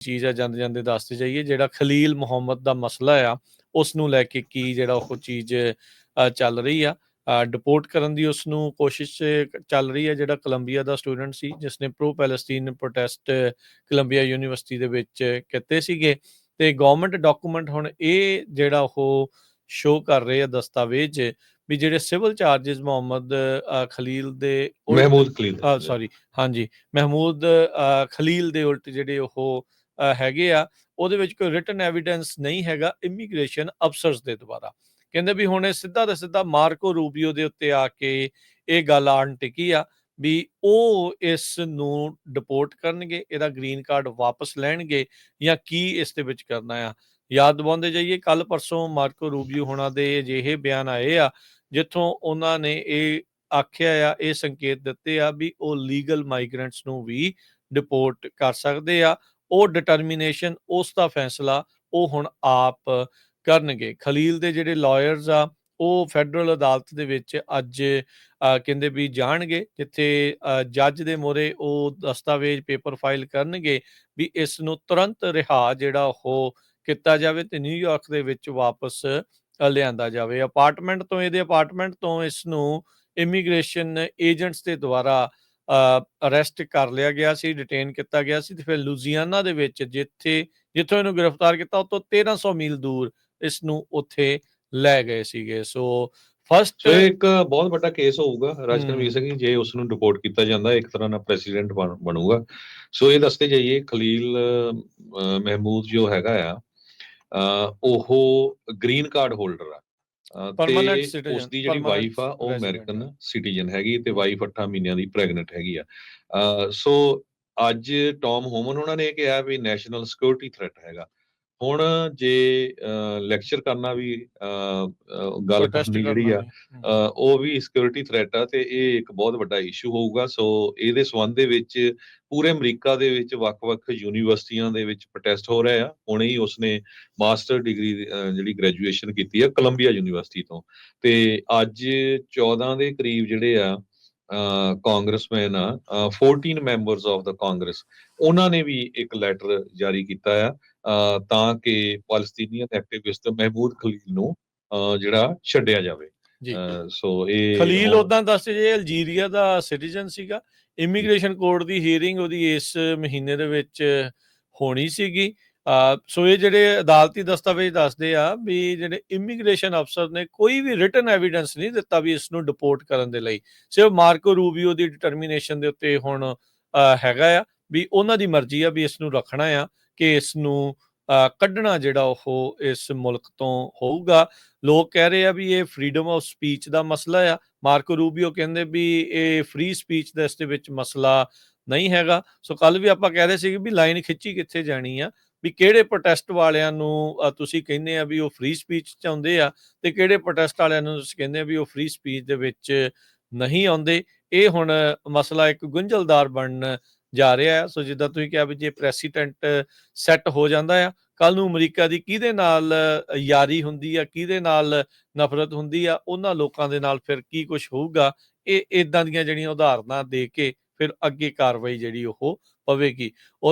ਚੀਜ਼ ਆ ਜਾਂਦੇ ਜਾਂਦੇ ਦੱਸਦੇ ਜਾਈਏ ਜਿਹੜਾ ਖਲੀਲ ਮੁਹੰਮਦ ਦਾ ਮਸਲਾ ਆ ਉਸ ਨੂੰ ਲੈ ਕੇ ਕੀ ਜਿਹੜਾ ਉਹ ਚੀਜ਼ ਚੱਲ ਰਹੀ ਆ। ਡਿਪੋਰਟ ਕਰਨ ਦੀ ਉਸ ਨੂੰ ਕੋਸ਼ਿਸ਼ ਚੱਲ ਰਹੀ ਹੈ ਜਿਹੜਾ ਕੋਲੰਬੀਆ ਦਾ ਸਟੂਡੈਂਟ ਸੀ ਜਿਸ ਨੇ pro Palestine protest Columbia University ਦੇ ਵਿੱਚ ਕੀਤੇ ਸੀਗੇ। ਤੇ ਗਵਰਨਮੈਂਟ ਡਾਕੂਮੈਂਟ ਹੁਣ ਇਹ ਜਿਹੜਾ ਉਹ ਸ਼ੋ ਕਰ ਰਹੇ ਆ ਦਸਤਾਵੇਜ਼ ਵੀ ਜਿਹੜੇ ਸਿਵਲ ਚਾਰजेस ਮੁਹੰਮਦ ਖਲੀਲ ਦੇ ਮਹਿਮੂਦ ਖਲੀਲ ਸੌਰੀ ਹਾਂਜੀ ਮਹਿਮੂਦ ਖਲੀਲ ਦੇ ਉਲਟ ਜਿਹੜੇ ਉਹ ਹੈਗੇ ਆ, ਉਹਦੇ ਵਿੱਚ ਕੋਈ ਰਿਟਨ ਐਵੀਡੈਂਸ ਨਹੀਂ ਹੈਗਾ ਇਮੀਗ੍ਰੇਸ਼ਨ ਅਫਸਰਸ ਦੇ ਦੁਆਰਾ। ਕਹਿੰਦੇ ਵੀ ਹੁਣ ਇਹ ਸਿੱਧਾ ਤੇ ਸਿੱਧਾ ਮਾਰਕੋ ਰੂਬੀਓ ਦੇ ਉੱਤੇ ਆ ਕੇ ਇਹ ਗੱਲ ਆਣ ਟਿਕੀ ਆ ਵੀ ਉਹ ਇਸ ਨੂੰ ਡਿਪੋਰਟ ਕਰਨਗੇ, ਇਹਦਾ ਗ੍ਰੀਨ ਕਾਰਡ ਵਾਪਸ ਲੈਣਗੇ ਜਾਂ ਕੀ ਇਸ ਦੇ ਵਿੱਚ ਕਰਨਾ ਆ। ਯਾਦ ਦਿਵਾਉਂਦੇ ਜਾਈਏ ਕੱਲ ਪਰਸੋਂ ਮਾਰਕੋ ਰੂਬੀਓ ਹੋਣਾ ਦੇ ਅਜਿਹੇ ਬਿਆਨ ਆਏ ਆ, ਜਿੱਥੋਂ ਉਹਨਾਂ ਨੇ ਇਹ ਆਖਿਆ ਆ, ਇਹ ਸੰਕੇਤ ਦਿੱਤੇ ਆ ਵੀ ਉਹ ਲੀਗਲ ਮਾਈਗ੍ਰੈਂਟਸ ਨੂੰ ਵੀ ਡਿਪੋਰਟ ਕਰ ਸਕਦੇ ਆ। ਉਹ ਡਿਟਰਮੀਨੇਸ਼ਨ ਉਸ ਦਾ ਫੈਸਲਾ ਉਹ ਹੁਣ ਆਪ ਕਰਨਗੇ। ਖਲੀਲ ਦੇ ਜਿਹੜੇ ਲਾਇਰਸ ਆ, ਉਹ ਫੈਡਰਲ ਅਦਾਲਤ ਦੇ ਵਿੱਚ ਅੱਜ ਕਹਿੰਦੇ ਵੀ ਜਾਣਗੇ, ਜਿੱਥੇ ਜੱਜ ਦੇ ਮੋਰੇ ਉਹ ਦਸਤਾਵੇਜ਼ ਪੇਪਰ ਫਾਈਲ ਕਰਨਗੇ ਵੀ ਇਸ ਨੂੰ ਤੁਰੰਤ ਰਿਹਾ ਜਿਹੜਾ ਉਹ ਕੀਤਾ ਜਾਵੇ ਤੇ ਨਿਊਯਾਰਕ ਦੇ ਵਿੱਚ ਵਾਪਸ ਲਿਆਂਦਾ ਜਾਵੇ। ਅਪਾਰਟਮੈਂਟ ਤੋਂ, ਇਹਦੇ ਅਪਾਰਟਮੈਂਟ ਤੋਂ ਇਸ ਨੂੰ ਇਮੀਗ੍ਰੇਸ਼ਨ ਏਜੰਟਸ ਦੇ ਦੁਆਰਾ ਅਰੈਸਟ ਕਰ ਲਿਆ ਗਿਆ ਸੀ ਡਿਟੇਨ ਕੀਤਾ ਗਿਆ ਸੀ ਤੇ ਫਿਰ ਲੁਜ਼ੀਆਨਾ ਦੇ ਵਿੱਚ ਜਿੱਥੇ ਜਿੱਥੋਂ ਇਹਨੂੰ ਗ੍ਰਿਫਤਾਰ ਕੀਤਾ ਉਹ ਤੋਂ 1300 ਮੀਲ ਦੂਰ ਇਸ ਨੂੰ ਉੱਥੇ ਲੈ ਗਏ ਸੀਗੇ। ਸੋ ਫਸਟ ਇੱਕ ਬਹੁਤ ਵੱਡਾ ਕੇਸ ਹੋਊਗਾ ਰਾਜ ਹਮ। ਕਰਮਵੀਰ ਸਿੰਘ ਜੀ, ਉਸ ਨੂੰ ਡਿਪੋਰਟ ਕੀਤਾ ਜਾਂਦਾ ਇੱਕ ਤਰ੍ਹਾਂ ਨਾਲ ਪ੍ਰੈਜ਼ੀਡੈਂਟ ਬਣੂਗਾ। ਸੋ ਇਹ ਦੱਸਦੇ ਜਾਈਏ ਖਲੀਲ ਮਹਿਮੂਦ ਜੋ ਹੈਗਾ ਆ ਉਹ ਗ੍ਰੀਨ ਕਾਰਡ ਹੋਲਡਰ ਆ। ਤੇ ਉਸ ਦੀ ਜਿਹੜੀ ਵਾਈਫ ਆ ਉਹ ਅਮਰੀਕਨ ਸਿਟੀਜ਼ਨ ਹੈਗੀ ਤੇ ਵਾਈਫ 8 ਮਹੀਨਿਆਂ ਦੀ ਪ੍ਰੈਗਨੈਂਟ ਹੈਗੀ ਆ। ਸੋ ਅੱਜ ਟੌਮ ਹੋਮਨ ਉਹਨਾਂ ਨੇ ਕਿਹਾ ਵੀ ਨੈਸ਼ਨਲ ਸਿਕਿਉਰਿਟੀ ਥ੍ਰੈਟ ਹੈਗਾ। ਹੁਣ ਜੇ ਲੈਕਚਰ ਕਰਨਾ ਵੀ ਗੱਲ ਕਰਨੀ ਜਿਹੜੀ ਆ ਉਹ ਵੀ ਸਿਕਿਉਰਿਟੀ ਥ੍ਰੈਟ ਆ ਤੇ ਇਹ ਇੱਕ ਬਹੁਤ ਵੱਡਾ ਇਸ਼ੂ ਹੋਊਗਾ। ਸੋ ਇਹਦੇ ਸੰਬੰਧ ਦੇ ਵਿੱਚ ਪੂਰੇ ਅਮਰੀਕਾ ਦੇ ਵਿੱਚ ਵੱਖ-ਵੱਖ ਯੂਨੀਵਰਸਿਟੀਆਂ ਦੇ ਵਿੱਚ ਪ੍ਰੋਟੈਸਟ ਹੋ ਰਹੇ ਆ। ਹੁਣੇ ਹੀ ਉਸਨੇ ਮਾਸਟਰ ਡਿਗਰੀ ਜਿਹੜੀ ਗ੍ਰੈਜੂਏਸ਼ਨ ਕੀਤੀ ਆ ਕੋਲੰਬੀਆ ਯੂਨੀਵਰਸਿਟੀ ਤੋਂ। ਤੇ ਅੱਜ 14 ਦੇ ਕਰੀਬ ਜਿਹੜੇ ਆ ਕਾਂਗਰਸਮੈਨ ਆ uh, 14 members of the Congress ਉਹਨਾਂ ਨੇ ਵੀ ਇੱਕ ਲੈਟਰ ਜਾਰੀ ਕੀਤਾ ਆ ਤਾਂ ਕਿ ਫਲਸਤੀਨੀਅਨ ਐਕਟਿਵਿਸਟ ਮਹਿਮੂਦ ਖਲੀਲ ਨੂੰ ਜਿਹੜਾ ਛੱਡਿਆ ਜਾਵੇ। ਸੋ ਇਹ ਖਲੀਲ ਉਦਾਂ ਦੱਸ ਜੇ ਅਲਜੀਰੀਆ ਦਾ ਸਿਟੀਜ਼ਨ ਸੀਗਾ ਇਮੀਗ੍ਰੇਸ਼ਨ ਕੋਰਟ ਦੀ ਹੀਅਰਿੰਗ ਉਹਦੀ ਇਸ ਮਹੀਨੇ ਦੇ ਵਿੱਚ ਹੋਣੀ ਸੀਗੀ। ਸੋ ਇਹ ਜਿਹੜੇ ਅਦਾਲਤੀ ਦਸਤਾਵੇਜ਼ ਦੱਸਦੇ ਆ ਵੀ ਜਿਹੜੇ ਇਮੀਗ੍ਰੇਸ਼ਨ ਅਫਸਰ ਨੇ ਕੋਈ ਵੀ ਰਿਟਨ ਐਵੀਡੈਂਸ ਨਹੀਂ ਦਿੱਤਾ ਵੀ ਇਸ ਨੂੰ ਡਿਪੋਰਟ ਕਰਨ ਦੇ ਲਈ। ਸਿਰਫ ਮਾਰਕੋ ਰੂਬੀਓ ਦੀ ਡਿਟਰਮੀਨੇਸ਼ਨ ਦੇ ਉੱਤੇ ਹੁਣ ਹੈਗਾ ਆ ਵੀ ਉਹਨਾਂ ਦੀ ਮਰਜ਼ੀ ਆ ਵੀ ਇਸ ਨੂੰ ਰੱਖਣਾ ਆ ਕਿ ਇਸ ਨੂੰ ਕੱਢਣਾ ਜਿਹੜਾ ਉਹ ਇਸ ਮੁਲਕ ਤੋਂ ਹੋਊਗਾ। ਲੋਕ ਕਹਿ ਰਹੇ ਆ ਵੀ ਇਹ ਫਰੀडम ਆਫ ਸਪੀਚ ਦਾ ਮਸਲਾ ਆ। ਮਾਰਕੋ ਰੂਬੀਓ ਕਹਿੰਦੇ ਵੀ ਇਹ ਫ੍ਰੀ ਸਪੀਚ ਦਾ ਇਸ ਦੇ ਵਿੱਚ ਮਸਲਾ ਨਹੀਂ ਹੈਗਾ। ਸੋ ਕੱਲ ਵੀ ਆਪਾਂ ਕਹਿ ਰਹੇ ਸੀ ਵੀ ਲਾਈਨ ਖਿੱਚੀ ਕਿੱਥੇ ਜਾਣੀ ਆ। ਵੀ ਕਿਹੜੇ ਪ੍ਰੋਟੈਸਟ ਵਾਲਿਆਂ ਨੂੰ ਤੁਸੀਂ ਕਹਿੰਦੇ ਆ ਵੀ ਉਹ ਫ੍ਰੀ ਸਪੀਚ ਚਾਹੁੰਦੇ ਆ ਤੇ ਕਿਹੜੇ ਪ੍ਰੋਟੈਸਟ ਵਾਲਿਆਂ ਨੂੰ ਤੁਸੀਂ ਕਹਿੰਦੇ ਆ ਵੀ ਉਹ ਫ੍ਰੀ ਸਪੀਚ ਦੇ ਵਿੱਚ ਨਹੀਂ ਆਉਂਦੇ? ਇਹ ਹੁਣ ਮਸਲਾ ਇੱਕ ਗੁੰਝਲਦਾਰ ਬਣਨ ਜਾ ਰਿਹਾ ਹੈ ਸੋ ਜਿੱਦਾਂ ਤੁਸੀਂ ਕਿਹਾ ਵੀ ਜੇ ਪ੍ਰੈਸੀਡੈਂਟ ਸੈੱਟ ਹੋ ਜਾਂਦਾ ਆ ਕੱਲ ਨੂੰ ਅਮਰੀਕਾ ਦੀ ਕਿਹਦੇ ਨਾਲ ਯਾਰੀ ਹੁੰਦੀ ਆ, ਕਿਹਦੇ ਨਾਲ ਨਫ਼ਰਤ ਹੁੰਦੀ ਆ, ਉਹਨਾਂ ਲੋਕਾਂ ਦੇ ਨਾਲ ਫਿਰ ਕੀ ਕੁਝ ਹੋਊਗਾ? ਇਹ ਇਦਾਂ ਦੀਆਂ ਜਿਹੜੀਆਂ ਉਦਾਹਰਨਾਂ ਦੇ ਕੇ ਫਿਰ ਅੱਗੇ ਕਾਰਵਾਈ ਜਿਹੜੀ ਉਹ ਪਵੇਗੀ ਉਹ